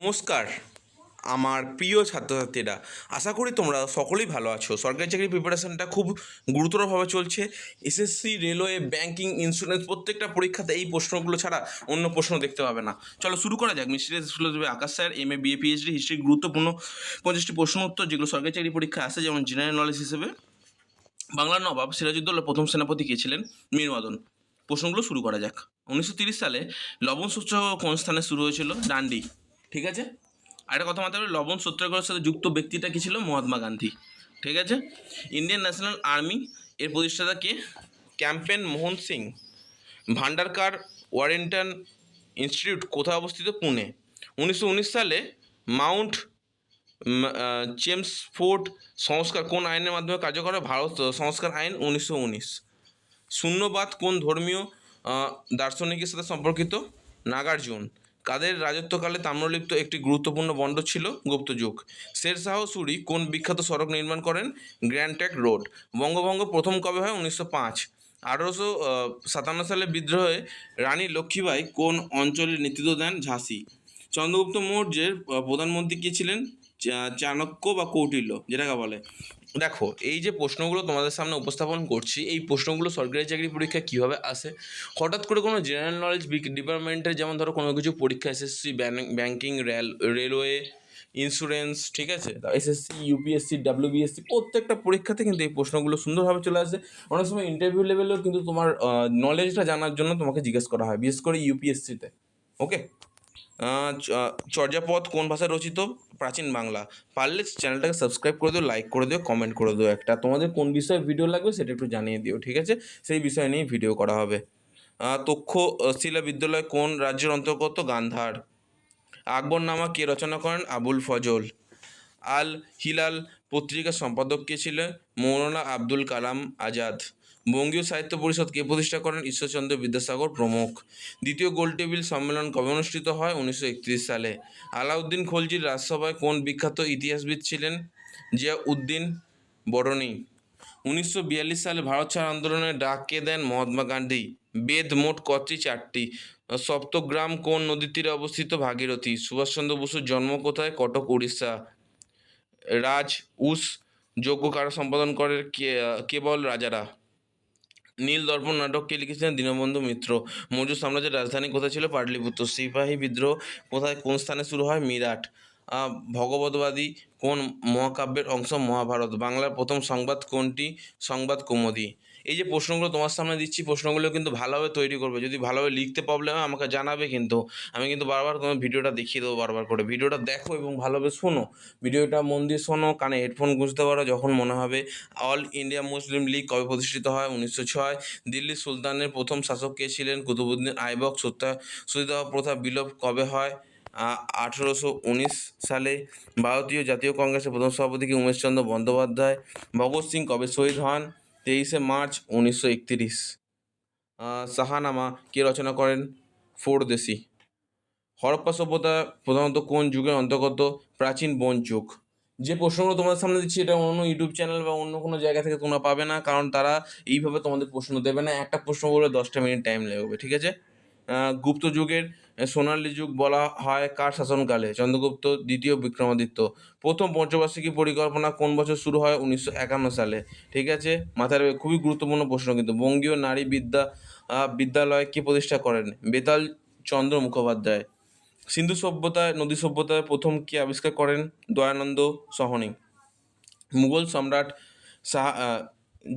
নমস্কার। আমার প্রিয় ছাত্রছাত্রীরা, আশা করি তোমরা সকলেই ভালো আছো। সরকারি চাকরির প্রিপারেশনটা খুব গুরুতরভাবে চলছে। এসএসসি রেলওয়ে ব্যাংকিং ইন্স্যুরেন্স প্রত্যেকটা পরীক্ষাতে এই প্রশ্নগুলো ছাড়া অন্য প্রশ্ন দেখতে পাবে না। চলো শুরু করা যাক। মিস্ট্রি দেবে Akash sir M A BA PhD history গুরুত্বপূর্ণ পঞ্চাশটি প্রশ্ন উত্তর, যেগুলো সরকারি চাকরি পরীক্ষা আসে, যেমন জেনারেল নলেজ হিসেবে। বাংলার নবাব সিরাজউদ্দৌলার প্রথম সেনাপতি কে ছিলেন? মীর মদন প্রশ্নগুলো শুরু করা যাক। উনিশশো সালে লবণ সত্যাগ্রহ কোন স্থানে শুরু হয়েছিল? ডান্ডি। ঠিক আছে? আরেকটা কথা মাথায় লবণ সত্যাগ্রহের সাথে যুক্ত ব্যক্তিটা কি ছিল? মহাত্মা গান্ধী। ঠিক আছে? ইন্ডিয়ান ন্যাশনাল আর্মি এর প্রতিষ্ঠাতা কে? Captain Mohan Singh Bhandarkar oriental institute কোথায় অবস্থিত? পুনে উনিশশো উনিশ সালে মাউন্ট জেমস ফোর্ড সংস্কার কোন আইনের মাধ্যমে কার্যকর ভারত সংস্কার আইন উনিশশো উনিশ। শূন্যবাদ কোন ধর্মীয় দার্শনিকের সাথে সম্পর্কিত? নাগার্জুন। কাদের রাজত্বকালে তাম্রলিপ্ত একটি গুরুত্বপূর্ণ বন্ড ছিল গুপ্ত যুগ? শেরশাহ সুরি কোন বিখ্যাত সড়ক নির্মাণ করেন? Grand Trunk Road. বঙ্গভঙ্গ প্রথম কবে হয়? উনিশশো পাঁচ। আঠারোশো সাতান্ন সালে বিদ্রোহে রানী লক্ষ্মীবাই কোন অঞ্চলের নেতৃত্ব দেন ঝাঁসি? চন্দ্রগুপ্ত মৌর্যের প্রধানমন্ত্রী কে ছিলেন? চাণক্য বা কৌটিল্য, যেটাকে বলে। দেখো, এই যে প্রশ্নগুলো তোমাদের সামনে উপস্থাপন করছি, এই প্রশ্নগুলো সরকারি চাকরি পরীক্ষা কীভাবে আসে? হঠাৎ করে কোনো জেনারেল নলেজ ডিপার্টমেন্টের যেমন ধরো কোনো কিছু পরীক্ষা SSC banking rail railway insurance ঠিক আছে? এসএসসি ইউপিএসসি ডাব্লিউবিএসসি প্রত্যেকটা পরীক্ষাতে কিন্তু এই প্রশ্নগুলো সুন্দরভাবে চলে আসে। অনেক সময় ইন্টারভিউ লেভেলেও কিন্তু তোমার নলেজটা জানার জন্য তোমাকে জিজ্ঞেস করা হয়, বিশেষ করে ইউপিএসসিতে ওকে চর্যাপদ কোন ভাষায় রচিত? প্রাচীন বাংলা। পারলে চ্যানেলটাকে সাবস্ক্রাইব করে দিও লাইক করে দিও কমেন্ট করে দিও একটা। তোমাদের কোন বিষয়ে ভিডিও লাগবে সেটা একটু জানিয়ে দিও, ঠিক আছে? সেই বিষয় নিয়েই ভিডিও করা হবে। তক্ষশিলা বিদ্যালয় কোন রাজ্যের অন্তর্গত? গান্ধার। আকবরনামা কে রচনা করেন? আবুল ফজল। আল হিলাল পত্রিকার সম্পাদক কে ছিলেন? মৌলানা আব্দুল কালাম আজাদ। বঙ্গীয় সাহিত্য পরিষদ কে প্রতিষ্ঠা করেন ঈশ্বরচন্দ্র বিদ্যাসাগর প্রমুখ। দ্বিতীয় গোলটেবিল সম্মেলন কবে অনুষ্ঠিত হয়? উনিশশো একত্রিশ সালে। আলাউদ্দিন খলজির রাজসভায় কোন বিখ্যাত ইতিহাসবিদ ছিলেন? জিয়া উদ্দিন বরণী। উনিশশো বিয়াল্লিশ সালে ভারত ছাড় আন্দোলনের ডাক কে দেন মহাত্মা গান্ধী। বেদ মোট কতটি? চারটি। সপ্তগ্রাম কোন নদীর তীরে অবস্থিত? ভাগীরথী। সুভাষচন্দ্র বসুর জন্ম কোথায়? কটক, উড়িষ্যা। রাজ, উস যোগ্য কারা সম্পাদন করে? কেবল রাজারা। নীল দর্পণ নাটক কে লিখেছিলেন দীনবন্ধু মিত্র। মৌর্য সাম্রাজ্যের রাজধানী কোথায় ছিল? পাটলিপুত্র। সিপাহী বিদ্রোহ কোথায়? কোন স্থানে শুরু হয়? মিরাট। ভগবতবাদী কোন মহাকাব্যের অংশ? মহাভারত। বাংলার প্রথম সংবাদ কোনটি? সংবাদ কৌমুদি। এই যে প্রশ্নগুলো তোমার সামনে দিচ্ছি প্রশ্নগুলো কিন্তু ভালোভাবে তৈরি করবে। যদি ভালোভাবে লিখতে প্রবলেম হয় আমাকে জানাবে কিন্তু। আমি কিন্তু বারবার তোমার ভিডিওটা দেখিয়ে দেবো বারবার করে। ভিডিওটা দেখো এবং ভালোভাবে শোনো। ভিডিওটা মন দিয়ে শোনো কানে হেডফোন গুঁজতে পারো যখন মনে হবে অল ইন্ডিয়া মুসলিম লীগ কবে প্রতিষ্ঠিত হয়? উনিশশো ছয়। দিল্লি সুলতানের প্রথম শাসক কে ছিলেন? কুতুবুদ্দিন আইবক সত্যা সতীদাহ প্রথা বিলোপ কবে হয়? আঠেরোশো উনিশ সালে ভারতীয় জাতীয় কংগ্রেসের প্রথম সভাপতি কি উমেশচন্দ্র বন্দ্যোপাধ্যায়? ভগৎ সিং কবে শহীদ হন? তেইশে মার্চ উনিশশো একতিরিশ। সাহানামা কে রচনা করেন? ফোরদেশি হরপ্পা সভ্যতা প্রধানত কোন যুগের অন্তর্গত? প্রাচীন বন যুগ। যে প্রশ্নগুলো তোমাদের সামনে দিচ্ছি, এটা অন্য ইউটিউব চ্যানেল বা অন্য কোনো জায়গা থেকে তোমরা পাবে না, কারণ তারা এইভাবে তোমাদের প্রশ্ন দেবে না। একটা প্রশ্ন বলে দশটা মিনিট টাইম লাগবে ঠিক আছে? গুপ্ত যুগের সোনালী যুগ বলা হয় কার শাসনকালে? চন্দ্রগুপ্ত, দ্বিতীয় বিক্রমাদিত্য। প্রথম পঞ্চবার্ষিকী পরিকল্পনা কোন বছর শুরু হয়? উনিশশো একান্ন সালে। ঠিক আছে? মাথায় রাখবে, খুবই গুরুত্বপূর্ণ প্রশ্ন কিন্তু। বঙ্গীয় নারী বিদ্যা বিদ্যালয় কে প্রতিষ্ঠা করেন? বেতাল চন্দ্র মুখোপাধ্যায়। সিন্ধু সভ্যতায়, নদী সভ্যতায় প্রথম কে আবিষ্কার করেন? দয়ানন্দ সহনী। মুঘল সম্রাট শাহ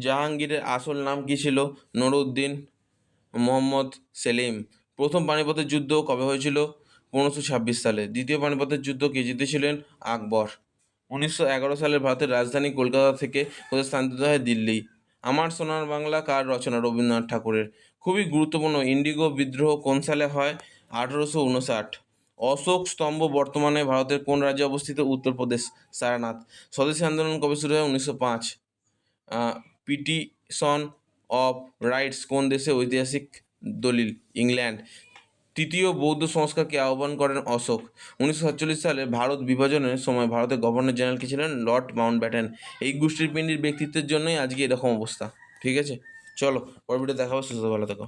জাহাঙ্গীরের আসল নাম কী ছিল? নুরউদ্দিন মোহাম্মদ সেলিম। প্রথম পানিপথের যুদ্ধ কবে হয়েছিল? পনেরোশো ছাব্বিশ সালে। দ্বিতীয় পানিপথের যুদ্ধ কে জিতেছিলেন? আকবর। উনিশশো এগারো সালে ভারতের রাজধানী কলকাতা থেকে কোথায় স্থানান্তরিত হয় দিল্লি। আমার সোনার বাংলা কার রচনা? রবীন্দ্রনাথ ঠাকুরের। খুবই গুরুত্বপূর্ণ। ইন্ডিগো বিদ্রোহ কোন সালে হয়? আঠারোশো উনষাট। অশোক স্তম্ভ বর্তমানে ভারতের কোন রাজ্যে অবস্থিত? উত্তরপ্রদেশ। সারনাথ। স্বদেশী আন্দোলন কবে শুরু হয়? উনিশশো পাঁচ। পিটিশন অফ রাইটস কোন দেশে ঐতিহাসিক দলিল, ইংল্যান্ড। তৃতীয় বৌদ্ধ সংস্কারকে আহ্বান করেন অশোক। উনিশশো সাতচল্লিশ সালে ভারত বিভাজনের সময় ভারতের গভর্নর জেনারেল কি ছিলেন লর্ড মাউন্ট ব্যাটেন এই গোষ্ঠীর পিণ্ডির ব্যক্তিত্বের জন্যই আজকে এরকম অবস্থা। ঠিক আছে? চলো পরবর্তী দেখাবো সুস্থ ভালো থেকো।